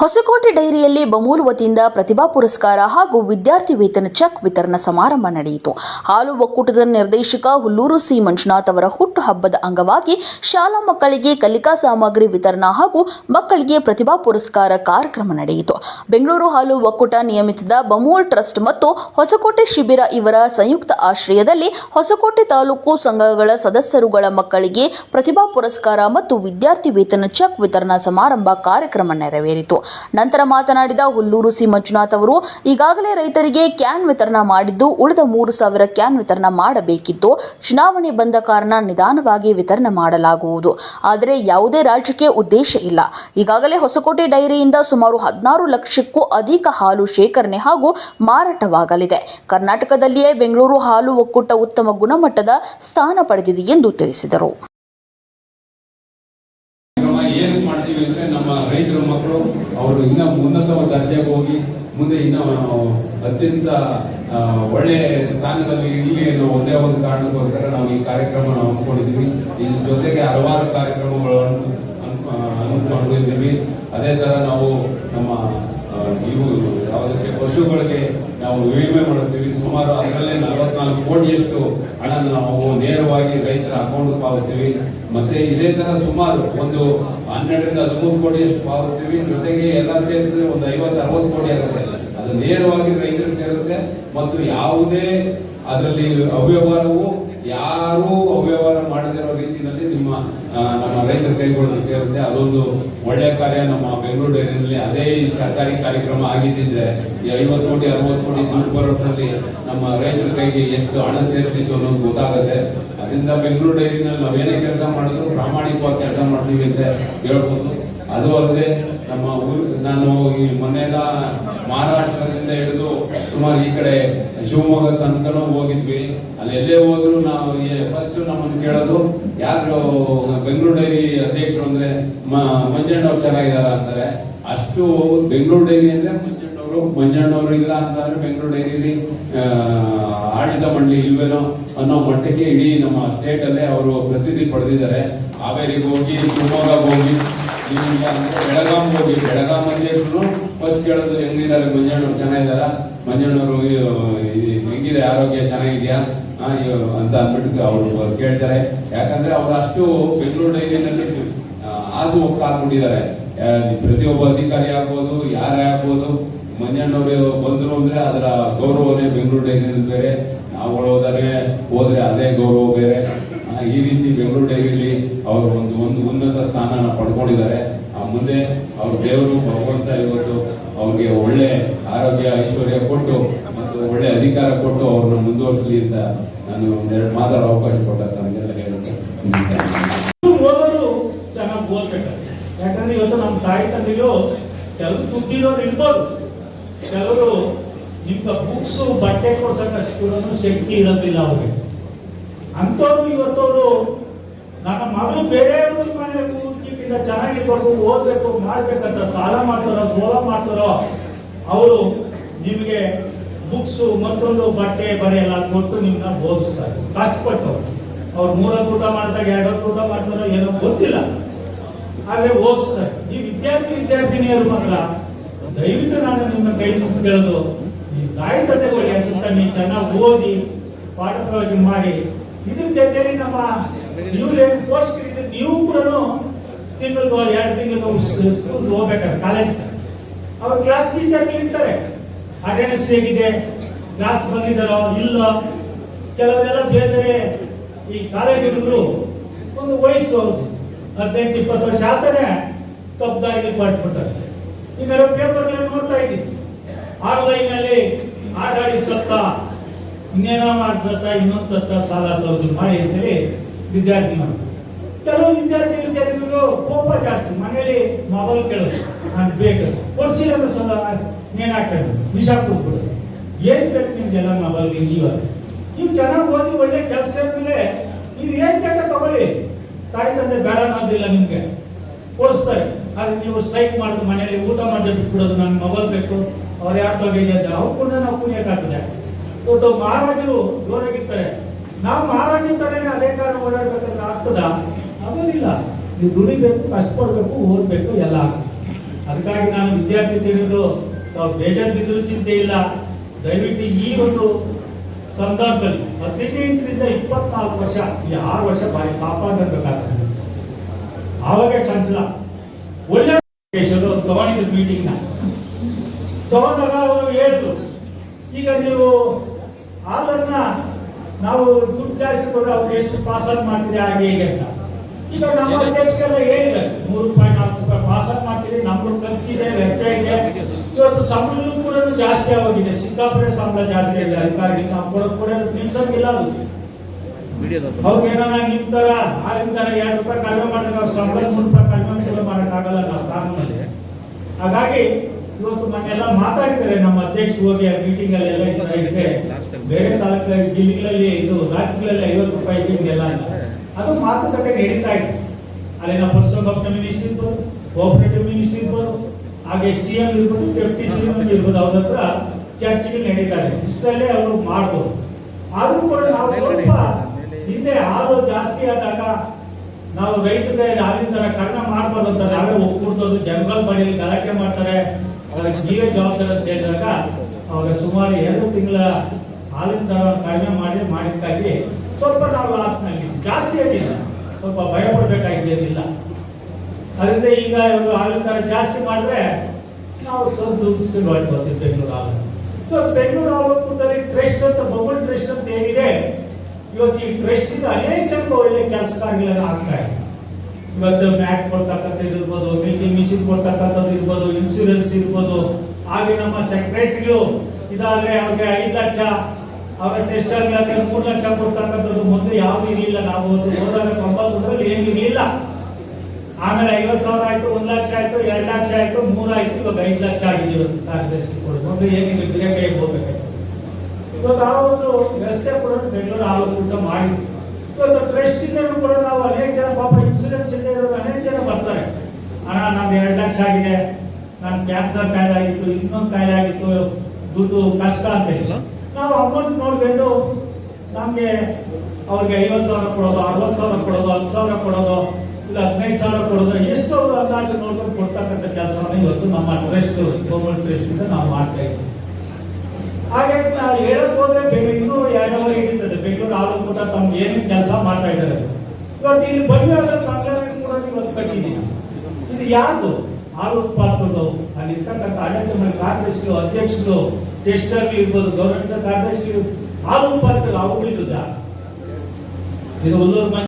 ಹೊಸಕೋಟೆ ಡೈರಿಯಲ್ಲಿ ಬಮೂಲ್ ವತಿಯಿಂದ ಪ್ರತಿಭಾ ಪುರಸ್ಕಾರ ಹಾಗೂ ವಿದ್ಯಾರ್ಥಿ ವೇತನ ಚೆಕ್ ವಿತರಣಾ ಸಮಾರಂಭ ನಡೆಯಿತು. ಹಾಲು ಒಕ್ಕೂಟದ ನಿರ್ದೇಶಕ ಹುಲ್ಲೂರು ಸಿ. ಮಂಜುನಾಥ್ ಅವರ ಹುಟ್ಟುಹಬ್ಬದ ಅಂಗವಾಗಿ ಶಾಲಾ ಮಕ್ಕಳಿಗೆ ಕಲಿಕಾ ಸಾಮಗ್ರಿ ವಿತರಣಾ ಹಾಗೂ ಮಕ್ಕಳಿಗೆ ಪ್ರತಿಭಾ ಪುರಸ್ಕಾರ ಕಾರ್ಯಕ್ರಮ ನಡೆಯಿತು. ಬೆಂಗಳೂರು ಹಾಲು ಒಕ್ಕೂಟ ನಿಯಮಿತದ ಬಮೂಲ್ ಟ್ರಸ್ಟ್ ಮತ್ತು ಹೊಸಕೋಟೆ ಶಿಬಿರ ಇವರ ಸಂಯುಕ್ತ ಆಶ್ರಯದಲ್ಲಿ ಹೊಸಕೋಟೆ ತಾಲೂಕು ಸಂಘಗಳ ಸದಸ್ಯರುಗಳ ಮಕ್ಕಳಿಗೆ ಪ್ರತಿಭಾ ಪುರಸ್ಕಾರ ಮತ್ತು ವಿದ್ಯಾರ್ಥಿ ವೇತನ ಚೆಕ್ ವಿತರಣಾ ಸಮಾರಂಭ ಕಾರ್ಯಕ್ರಮ ನೆರವೇರಿತು. ನಂತರ ಮಾತನಾಡಿದ ಹುಲ್ಲೂರು ಸಿ ಮಂಜುನಾಥ್ ಅವರು, ಈಗಾಗಲೇ ರೈತರಿಗೆ ಕ್ಯಾನ್ ವಿತರಣಾ ಮಾಡಿದ್ದು, ಉಳಿದ ಮೂರು ಸಾವಿರ ಕ್ಯಾನ್ ವಿತರಣಾ ಮಾಡಬೇಕಿದ್ದು ಚುನಾವಣೆ ಬಂದ ಕಾರಣ ನಿಧಾನವಾಗಿ ವಿತರಣೆ ಮಾಡಲಾಗುವುದು. ಆದರೆ ಯಾವುದೇ ರಾಜಕೀಯ ಉದ್ದೇಶ ಇಲ್ಲ. ಈಗಾಗಲೇ ಹೊಸಕೋಟೆ ಡೈರಿಯಿಂದ ಸುಮಾರು ಹದಿನಾರು ಲಕ್ಷಕ್ಕೂ ಅಧಿಕ ಹಾಲು ಶೇಖರಣೆ ಹಾಗೂ ಮಾರಾಟವಾಗಲಿದೆ. ಕರ್ನಾಟಕದಲ್ಲಿಯೇ ಬೆಂಗಳೂರು ಹಾಲು ಒಕ್ಕೂಟ ಉತ್ತಮ ಗುಣಮಟ್ಟದ ಸ್ಥಾನ ಪಡೆದಿದೆ ಎಂದು ತಿಳಿಸಿದರು. ಏನು ಮಾಡ್ತೀವಿ ಅಂದ್ರೆ ನಮ್ಮ ರೈತರ ಮಕ್ಕಳು ಅವರು ಇನ್ನ ಉನ್ನತ ದರ್ಜೆಗೆ ಹೋಗಿ, ಮುಂದೆ ಇನ್ನ ಅತ್ಯಂತ ಒಳ್ಳೆ ಸ್ಥಾನದಲ್ಲಿ ಇರಲಿ ಅನ್ನೋ ಒಂದೇ ಒಂದು ಕಾರಣಕ್ಕೋಸ್ಕರ ನಾವು ಈ ಕಾರ್ಯಕ್ರಮ ಹಮ್ಮಿಕೊಂಡಿದ್ದೀವಿ. ಇದ್ರ ಜೊತೆಗೆ ಹಲವಾರು ಕಾರ್ಯಕ್ರಮಗಳನ್ನು ಹಮ್ಮಿ- ಹಮ್ಮಿಕೊಂಡಿದ್ದೀವಿ. ಅದೇ ತರ ನಾವು ನಮ್ಮ ಇವು ಯಾವುದಕ್ಕೆ ಪಶುಗಳಿಗೆ ನಾವು ವಿಮೆ ಮಾಡುತ್ತೀವಿ, ಸುಮಾರು ಅದರಲ್ಲೇ ನಲವತ್ನಾಲ್ಕು ಕೋಟಿಯಷ್ಟು ಹಣ ನಾವು ನೇರವಾಗಿ ರೈತರ ಅಕೌಂಟ್ ಪಾವತಿಸ್ತೀವಿ. ಮತ್ತೆ ಇದೇ ತರ ಸುಮಾರು ಒಂದು ಹನ್ನೆರಡರಿಂದ ಹದಿಮೂರು ಕೋಟಿಯಷ್ಟು ಪಾವತಿಸ್ತೀವಿ. ಜೊತೆಗೆ ಎಲ್ಲ ಸೇರಿಸಿದ್ರೆ ಒಂದು ಐವತ್ತು, ಅರವತ್ತು ಕೋಟಿ ಆಗುತ್ತೆ. ಅದು ನೇರವಾಗಿ ರೈತರಿಗೆ ಸೇರುತ್ತೆ. ಮತ್ತು ಯಾವುದೇ ಅದರಲ್ಲಿ ಅವ್ಯವಹಾರವು ಯಾರೂ ಅವ್ಯವಹಾರ ಮಾಡದಿರೋ ರೀತಿಯಲ್ಲಿ ನಿಮ್ಮ ನಮ್ಮ ರೈತರ ಕೈಗೊಳ್ಳಲು ಸೇರುತ್ತೆ. ಅದೊಂದು ಒಳ್ಳೆಯ ಕಾರ್ಯ. ನಮ್ಮ ಬೆಂಗಳೂರು ಡೈರಿನಲ್ಲಿ ಅದೇ ಸರ್ಕಾರಿ ಕಾರ್ಯಕ್ರಮ ಆಗಿದ್ದಿದ್ರೆ ಈ ಐವತ್ತು ಕೋಟಿ, ಅರವತ್ತು ಕೋಟಿ ದುಡ್ಡು ಬರೋದ್ರಲ್ಲಿ ನಮ್ಮ ರೈತರ ಕೈಗೆ ಎಷ್ಟು ಹಣ ಸೇರ್ತಿತ್ತು ಅನ್ನೋದು ಗೊತ್ತಾಗುತ್ತೆ. ಅದರಿಂದ ಬೆಂಗಳೂರು ಡೈರಿನಲ್ಲಿ ನಾವೇನೇ ಕೆಲಸ ಮಾಡಿದ್ರು, ಪ್ರಾಮಾಣಿಕವಾಗಿ ಕೆಲಸ ಮಾಡ್ತೀವಿ ಅಂತ ಹೇಳ್ಬೋದು. ಅದು ಅಲ್ಲದೆ ನಮ್ಮ ಊರು ನಾನು ಈ ಮೊನ್ನೆಲ್ಲ ಮಹಾರಾಷ್ಟ್ರದಿಂದ ಹಿಡಿದು ಸುಮಾರು ಈ ಕಡೆ ಶಿವಮೊಗ್ಗ ತನಕನೂ ಹೋಗಿದ್ವಿ. ಅಲ್ಲಿ ಎಲ್ಲೇ ಹೋದ್ರು ನಾವು ಫಸ್ಟ್ ನಮ್ಮನ್ನು ಕೇಳೋದು, ಯಾರು ಬೆಂಗಳೂರು ಡೈರಿ ಅಧ್ಯಕ್ಷರು ಅಂದ್ರೆ ಮಂಜಣ್ಣವ್ರು ಚೆನ್ನಾಗಿದಾರ ಅಂತಾರೆ. ಅಷ್ಟು ಬೆಂಗಳೂರು ಡೈರಿ ಅಂದ್ರೆ ಮಂಜಣ್ಣವರು ಮಂಜಣ್ಣವರು ಇಲ್ಲ ಅಂತಂದ್ರೆ ಬೆಂಗಳೂರು ಡೈರಿಲಿ ಆಡಳಿತ ಮಂಡಳಿ ಇಲ್ವೇನೋ ಅನ್ನೋ ಮಟ್ಟಕ್ಕೆ ಇಡೀ ನಮ್ಮ ಸ್ಟೇಟ್ ಅಲ್ಲೇ ಅವರು ಪ್ರಸಿದ್ಧಿ ಪಡೆದಿದ್ದಾರೆ. ಹಾವೇರಿಗೆ ಹೋಗಿ ಶಿವಮೊಗ್ಗ ಹೋಗಿ ಈಗ ಅಂದ್ರೆ ಬೆಳಗಾಂ ಹೋಗಿ ಬೆಳಗಾಂ ಅಧ್ಯಕ್ಷರು ಫಸ್ಟ್ ಕೇಳೋದು ಹೆಂಗಿದ್ದಾರೆ ಮಂಜಣ್ಣವ್ರು ಚೆನ್ನಾಗಿದಾರ ಮಂಜಣ್ಣವರು ಹೆಂಗಿದೆ, ಆರೋಗ್ಯ ಚೆನ್ನಾಗಿದೆಯಾ? ಅಂತ ಅಂದ್ಬಿಟ್ಟು ಅವರು ಕೇಳ್ತಾರೆ. ಯಾಕಂದ್ರೆ ಅವ್ರು ಅಷ್ಟು ಬೆಂಗಳೂರು ಡೈರಿನಲ್ಲಿ ಆಸು ಒಕ್ಕ ಹಾಕ್ಬಿಟ್ಟಿದ್ದಾರೆ ಪ್ರತಿಯೊಬ್ಬ ಅಧಿಕಾರಿ ಆಗ್ಬೋದು, ಯಾರೇ ಆಗ್ಬೋದು, ಮಂಜಣ್ಣವರು ಬಂದ್ರು ಅಂದ್ರೆ ಅದರ ಗೌರವನೇ ಬೆಂಗಳೂರು ಡೈರಿಯಲ್ಲಿ ಬೇರೆ. ನಾವು ಹೋದರೆ ಹೋದ್ರೆ ಅದೇ ಗೌರವ ಬೇರೆ. ಈ ರೀತಿ ಬೆಂಗಳೂರು ಡೈರಿಯಲ್ಲಿ ಅವರು ಒಂದು ಒಂದು ಉನ್ನತ ಸ್ಥಾನ ಪಡ್ಕೊಂಡಿದ್ದಾರೆ. ಮುಂದೆ ಅವ್ರ ದೇವರು, ಭಗವಂತ ಇವತ್ತು ಅವ್ರಿಗೆ ಒಳ್ಳೆ ಆರೋಗ್ಯ, ಐಶ್ವರ್ಯ ಕೊಟ್ಟು ಮತ್ತು ಒಳ್ಳೆ ಅಧಿಕಾರ ಕೊಟ್ಟು ಅವ್ರನ್ನ ಮುಂದುವರಿಸಲಿ ಅಂತ ನಾನು ಒಂದೆರಡು ಮಾತಾಡೋ ಅವಕಾಶ ಕೊಟ್ಟ ತಮಗೆಲ್ಲ ನಮಸ್ಕಾರ. ಓದೋರು ಚೆನ್ನಾಗಿ ಯಾಕಂದ್ರೆ ಇವತ್ತು ನಮ್ಮ ತಾಯಿ ತಂದೆಯು ಕೆಲವು ದುಡ್ಡಿರೋರು ಇರ್ಬೋದು. ಕೆಲವರು ನಿಮ್ಮ ಬುಕ್ಸ್ ಬಟ್ಟೆ ಕೊಡ್ಸಕ್ಕಷ್ಟು ಶಕ್ತಿ ಇರೋದಿಲ್ಲ ಅವ್ರಿಗೆ. ಅಂಥವ್ರು ಇವತ್ತವರು ನನ್ನ ಮಗಳು ಬೇರೆಯವ್ರ ಮನೆ ಚೆನ್ನಾಗಿ ಚೆನ್ನಾಗಿರ್ಬೇಕು ಓದ್ಬೇಕು, ಮಾಡ್ಬೇಕಂತ ಸಾಲ ಮಾಡ್ತಾರೋ, ಸೋಲ ಮಾಡ್ತಾರೋ, ಅವರು ನಿಮಗೆ ಬುಕ್ಸ್ ಮತ್ತೊಂದು ಬಟ್ಟೆ ಬರೆ ಎಲ್ಲ ಕೊಟ್ಟು ನಿಮ್ಮನ್ನ ಬೋಧಿಸ್ತಾರೆ. ಕಷ್ಟಪಟ್ಟು. ಅವ್ರು ಮೂರ ಊಟ ಮಾಡ್ತಾರೆ ಎರಡೊತ್ತು ಊಟ ಮಾಡ್ತಾರೋ, ಏನೋ ಗೊತ್ತಿಲ್ಲ. ಆದ್ರೆ ಓದಿಸ್ತಾರೆ. ಈ ವಿದ್ಯಾರ್ಥಿ ವಿದ್ಯಾರ್ಥಿನಿಯರು ಮಾತ್ರ, ದಯವಿಟ್ಟು ನಾನು ನಿಮ್ಮ ಕೈ ಮುಗಿದು ಕೇಳೋದು ತಾಯಿ ತಂದೆಗಳಿಗೆ ನೀವು ಚೆನ್ನಾಗಿ ಓದಿ ಪಾಠ ಪ್ರವಚನ ಮಾಡಿ ಇದ್ರ ಜೊತೆಲಿ ನಮ್ಮ ಇವ್ರೇನು ಪೋಷಕರಿದ್ರೆ ನೀವು ಕೂಡ ತಿಂಗಳು ಎರಡು ತಿಂಗಳು ಸ್ಕೂಲ್ ಹೋಗ್ಬೇಕಾದ್ರೆ ಕಾಲೇಜ್ ಅವ್ರ ಕ್ಲಾಸ್ ಟೀಚರ್ ಕೇಳ್ತಾರೆ ಅಟೆಂಡೆನ್ಸ್ ಹೇಗಿದೆ? ಕ್ಲಾಸ್ ಬಂದಿದ್ದಾರೋ ಇಲ್ಲ? ಕೆಲವರೆಲ್ಲ ಬೇರೆ ಬೇರೆ ಈ ಕಾಲೇಜ್ ಹುಡುಗರು ಒಂದು ವಯಸ್ಸು ಅವ್ರ್ದು. ಹದಿನೆಂಟು, ಇಪ್ಪತ್ತು ವರ್ಷ ಆತನೆ ತಪ್ಪದಾಗಿ ಮಾಡಿಬಿಟ್ಟಾರೆ ಇನ್ನೆಲ್ಲ ಪೇಪರ್ ನೋಡ್ತಾ ಇದ್ದೀನಿ ಆನ್ಲೈನ್ನಲ್ಲಿ ಆಟ ಆಡಿ ಸತ್ತ ಇನ್ನೇನೋ ಮಾಡಿ ಸತ್ತ ಇನ್ನೊಂದು ಸತ್ತ ಸಾಲ ಸೌದು ಮಾಡಿ ಅಂತೇಳಿ ವಿದ್ಯಾರ್ಥಿ ಮಾಡ್ತಾರೆ ಕೆಲವು ವಿದ್ಯಾರ್ಥಿ ವಿದ್ಯಾರ್ಥಿಗಳು ಕೋಪ ಜಾಸ್ತಿ ಮನೇಲಿ ಮೊಬೈಲ್ ಕೇಳೋದು, ನಾನು ಬೇಕು ಕೊಡ್ಸಿಲ್ಲ ಅಂದ್ರೆ ಸಲ ನೇಣು ಹಾಕೊಂಡು ವಿಷ ಕೊಟ್ಬಿಡೋದು ಏನ್ ಬೇಕು ನಿಮ್ಗೆಲ್ಲ ಮೊಬೈಲ್ಗೆ ಇವಾಗ ನೀವು ಚೆನ್ನಾಗಿ ಓದಿ ಒಳ್ಳೆ ಕೆಲಸ ಮೇಲೆ ನೀವು ಏನ್ ಬೇಕಾ ತಗೊಳ್ಳಿ. ತಾಯಿ ತಂದೆ ಬೇಡ ಅನ್ನೋದಿಲ್ಲ ನಿಮ್ಗೆ. ಕೊಡಿಸ್ತಾರೆ ಆದ್ರೆ ನೀವು ಸ್ಟ್ರೈಕ್ ಮಾಡೋದು ಮನೆಯಲ್ಲಿ ಊಟ ಮಾಡಿ ಬಿಟ್ಬಿಡೋದು ನನ್ಗೆ ಮೊಬೈಲ್ ಬೇಕು. ಅವ್ರು ಯಾರು ಬಗ್ಗೆ ಅವ್ರು ಕೂಡ ನಾವು ಕುಣಿಯಕ್ಕಾಗ್ತದೆ ಇವತ್ತು ಮಹಾರಾಜರು ಜೋರಾಗಿರ್ತಾರೆ. ನಾವು ಮಹಾರಾಜನ ತರನೇ ಅದೇ ಕಾರಣ ಓಡಾಡ್ಬೇಕಂದ್ರೆ ಆಗ್ತದ? ಆಗೋದಿಲ್ಲ. ನೀವು ದುಡಿಬೇಕು ಕಷ್ಟಪಡ್ಬೇಕು ಓದ್ಬೇಕು, ಎಲ್ಲ ಅದಕ್ಕಾಗಿ ನಾನು ವಿದ್ಯಾರ್ಥಿ ತಿಳಿದು ತಾವು ಬೇಜಾರು ಬಿದ್ದರೂ ಚಿಂತೆ ಇಲ್ಲ. ದಯವಿಟ್ಟು ಈ ಒಂದು ಸಂದರ್ಭದಲ್ಲಿ ಹದಿನೆಂಟರಿಂದ ಇಪ್ಪತ್ನಾಲ್ಕು ವರ್ಷ, ಈ ಆರು ವರ್ಷ ಬಾರಿ ಕಾಪಾಡಬೇಕಾಗ್ತದೆ ಆವಾಗ ಚಂಚಲ, ಒಳ್ಳೆ ತಗೊಂಡಿದ್ರು ಮೀಟಿಂಗ್ನ ತಗೊಂಡಾಗ ಅವರು ಹೇಳಿದ್ರು ಈಗ ನೀವು ಹಾಲನ್ನ ನಾವು ದುಡ್ಡು ಜಾಸ್ತಿ ಕೊಟ್ಟು ಅವ್ರು ಎಷ್ಟು ಪಾಸನ್ ಮಾಡ್ತೀರಿ ಹಾಗೆ ಹೀಗೆ ಅಂತ. ಈಗ ನಮ್ಮ ಅಧ್ಯಕ್ಷರೆಲ್ಲ ಏನಿದೆ ಮೂರು ರೂಪಾಯಿ ನಾಲ್ಕು ರೂಪಾಯಿ ಪಾಸನ್ ಮಾಡ್ತೀರಿ ನಮ್ಮ ಖರ್ಚಿದೆ ವೆಚ್ಚ ಇದೆ. ಇವತ್ತು ಸಂಬಳನೂ ಕೂಡ ಜಾಸ್ತಿ ಆಗೋಗಿದೆ ಸಿಕ್ಕಾಪಟ್ಟೆ ಸಂಬಳ ಜಾಸ್ತಿ ಇದೆ ಅಧಿಕಾರಿಗಳು ನಾವು ಕೊಡೋದು ಕೂಡ ನಿಲ್ಸಂಗಿಲ್ಲ ಅದು. ಅವ್ರಿಗೆ ಏನಾರ ನಿಮ್ ತರ ಹಾಲಿನ ತರ ಎರಡು ರೂಪಾಯಿ ಕಡಿಮೆ ಮಾಡಿದ್ರೆ ಅವ್ರ ಸಂಬಳ ಮೂರು ರೂಪಾಯಿ ಕಡಿಮೆ ಕೂಡ ಮಾಡಕ್ಕಾಗಲ್ಲ ನಾವು ಕಾನೂನಲ್ಲಿ ಹಾಗಾಗಿ ಇವತ್ತು ಮೊನ್ನೆಲ್ಲ ಮಾತಾಡಿದ್ದಾರೆ ನಮ್ಮ ಅಧ್ಯಕ್ಷ ಹೋಗಿ ಆ ಮೀಟಿಂಗ್ ಅಲ್ಲಿ ಎಲ್ಲ ಇದ್ರೆ ಇದ್ರೆ. ಇದೆ ಬೇರೆ ತಾಲೂಕು ಜಿಲ್ಲೆಗಳಲ್ಲಿ ಇದು ರಾಜ್ಯಗಳಲ್ಲಿ ಐವತ್ತು ರೂಪಾಯಿ ಹಿಂಗೆಲ್ಲ ಅದು ಮಾತುಕತೆ ನಡೀತಾ ಇದೆ. ಅಲ್ಲಿನ ಪಶುಸಂಗೋಪನಾ ಮಿನಿಸ್ಟರ್ ಇರ್ಬೋದು ಕೋಆಪರೇಟಿವ್ ಮಿನಿಸ್ಟರ್ ಇರ್ಬೋದು, ಹಾಗೆ ಸಿ ಎಂ ಇರ್ಬೋದು ಡೆಪ್ಟಿ ಸಿ ಎಂ ಇರ್ಬೋದು. ಅವ್ರ ಹತ್ರ ಚರ್ಚೆಗಳು ನಡೀತಾರೆ ಇಷ್ಟಲ್ಲೇ ಅವರು ಮಾಡ್ಬೋದು. ಆದ್ರೂ ಕೂಡ ನಾವು ಸ್ವಲ್ಪ ಹಿಂದೆ ಹಾಲು ಜಾಸ್ತಿ ಆದಾಗ ನಾವು ರೈತರಿಗೆ ಹಾಲಿನ ತರ ಕಡಿಮೆ ಮಾಡ್ಬಾರ್ದು ಅಂತ ನಾವೇ ಒಕ್ಕೂಡ್ತೋದು ಜನಗಳ ಬಳಿ ಗಲಾಟೆ ಮಾಡ್ತಾರೆ. ಅದಕ್ಕೆ ಜೀವ ಜವಾಬ್ದಾರಿ ಅಂತ ಹೇಳಿದಾಗ ಅವಾಗ ಸುಮಾರು ಎರಡು ತಿಂಗಳ ಹಾಲಿನ ದರ ಕಡಿಮೆ ಮಾಡಿ ಮಾಡಿದ್ದಕ್ಕಾಗಿ ಸ್ವಲ್ಪ ನಾವು ಲಾಸ್ನಲ್ಲಿ ಜಾಸ್ತಿ ಆಗಿಲ್ಲ ಸ್ವಲ್ಪ ಭಯ ಪಡಬೇಕಾಗಿದ್ದೇನಿಲ್ಲ ಅದರಿಂದ ಈಗ ಇವರು ಹಾಲಿನ ದರ ಜಾಸ್ತಿ ಮಾಡಿದ್ರೆ ನಾವು ಸ್ವಲ್ಪ ಬರ್ತೀವಿ ಬೆಂಗಳೂರು ಹಾಲು. ಇವತ್ತು ಬೆಂಗಳೂರು ಹಾಲು ಟ್ರೆಸ್ಟ್ ಅಂತ ಬಬಲ್ ಟ್ರೆಸ್ಟ್ ಅಂತ ಏನಿದೆ ಇವತ್ತು ಈ ಟ್ರೆಸ್ಟ್ ಅನೇಕ ಜನರು ಒಳ್ಳೆ ಕೆಲಸಗಾರಗಳನ್ನ ಆಗ್ತಾ ಇದೆ. ಇವತ್ತು ಮ್ಯಾಟ್ ಕೊಡ್ತಕ್ಕಂಥದ್ದು ಇರ್ಬೋದು ಮೀಟಿಂಗ್ ಮಿಷಿನ್ ಕೊಡ್ತಕ್ಕಂಥದ್ದು ಇರ್ಬೋದು ಇನ್ಸೂರೆನ್ಸ್ ಇರ್ಬೋದು. ಹಾಗೆ ನಮ್ಮ ಸೆಕ್ರೆಟರಿಗಳು ಇದಾದ್ರೆ ಅವ್ರಿಗೆ ಐದು ಲಕ್ಷ, ಅವರ ಟೆಸ್ಟ್ ಆಗಲಾದ್ರೆ ಮೂರು ಲಕ್ಷ ಕೊಡ್ತಕ್ಕಂಥದ್ದು ಮೊದಲು ಯಾವ್ದು ಇರಲಿಲ್ಲ. ನಾವು ಒಂದು ಹೋದಾಗ ತೊಂಬತ್ತೊಂದರಲ್ಲಿ ಏನು ಇರಲಿಲ್ಲ. ಆಮೇಲೆ ಐವತ್ತು ಸಾವಿರ ಆಯ್ತು, ಒಂದು ಲಕ್ಷ ಆಯ್ತು, ಎರಡು ಲಕ್ಷ ಆಯ್ತು, ಮೂರು ಆಯ್ತು, ಇವಾಗ ಐದು ಲಕ್ಷ ಆಗಿದೆ ಇವತ್ತು ಕೊಡೋದು. ಮೊದಲು ಏನಿಲ್ಲ ಬೇರೆ ಕೈಗೆ ಹೋಗ್ಬೇಕಾಯ್ತು ಇವತ್ತು ಆ ಒಂದು ವ್ಯವಸ್ಥೆ ಕೂಡ ಬೆಂಗಳೂರು ಆಗೋದು ಕೂಡ ಮಾಡಿದ್ವಿ ಇವತ್ತು ಟ್ರಸ್ಟ್ ಕೂಡ ನಾವು ಅನೇಕ ಜನ ಪಾಪ ಇನ್ಸೂರೆನ್ಸ್ ಇಂದ ಇರೋರು ಅನೇಕ ಜನ ಬರ್ತಾರೆ ಹಣ ಲಕ್ಷ ಆಗಿದೆ. ನನ್ ಕ್ಯಾನ್ಸರ್ ಕಾಯಿಲೆ ಆಗಿತ್ತು ಇನ್ನೊಂದು ಕಾಯಿಲೆ ಆಗಿತ್ತು. ದುಡ್ಡು ಕಷ್ಟ ಅಂತ ಇಲ್ಲ ನಾವು ಅಮೌಂಟ್ ನೋಡ್ಕೊಂಡು ನಮ್ಗೆ ಅವ್ರಿಗೆ ಐವತ್ತು ಸಾವಿರ ಕೊಡೋದು ಅರವತ್ತು ಸಾವಿರ ಕೊಡೋದು ಹತ್ತು ಸಾವಿರ ಕೊಡೋದು ಇಲ್ಲ ಹದಿನೈದು ಸಾವಿರ ಕೊಡೋದು ಎಷ್ಟು ಅವ್ರು ಅಂದಾಜು ನೋಡ್ಕೊಂಡು ಕೊಡ್ತಕ್ಕಂಥ ಕೆಲಸವನ್ನು ಇವತ್ತು ನಮ್ಮ ಟ್ರಸ್ಟ್ ಗೌರ್ಮೆಂಟ್ ಟ್ರಸ್ಟ್ ಇಂದ ನಾವು ಮಾಡ್ತಾ ಇದ್ದೀವಿ. ಹಾಗೆ ನಾವು ಹೇಳಕ್ ಹೋದ್ರೆ ಬೆಂಗಳೂರು ಇನ್ನೂ ಯಾವ್ಯಾವ ಹಿಡಿತದೆ. ಬೆಂಗಳೂರು ಆರು ಕೂಡ ತಮ್ಗೆ ಏನು ಕೆಲಸ ಮಾಡ್ತಾ ಇದ್ದಾರೆ. ಇವತ್ತು ಇಲ್ಲಿ ಬಂಗಾರದ ಮಂಗಳೂರು ಕೂಡ ಇವತ್ತು ಕಟ್ಟಿದ್ದೀವಿ ಇದು ಯಾರ್ದು? ಹಾಲು ಉತ್ಪಾದಕರು ಅಲ್ಲಿ ಇರ್ತಕ್ಕಂಥ ಆಡಳಿತ ಮಂಡಳಿ ಕಾರ್ಯದರ್ಶಿಗಳು ಅಧ್ಯಕ್ಷರು ಟೆಸ್ಟರ್ಗಳು ಇರ್ಬೋದು ಗೌರವಿತ ಕಾರ್ಯದರ್ಶಿಗಳು ಹಾಲು ಉತ್ಪಾದಕರು ಅವ್ರು ಇದ್ದ ಇದು ಹುಲ್ಲೂರು ಮಂದಿ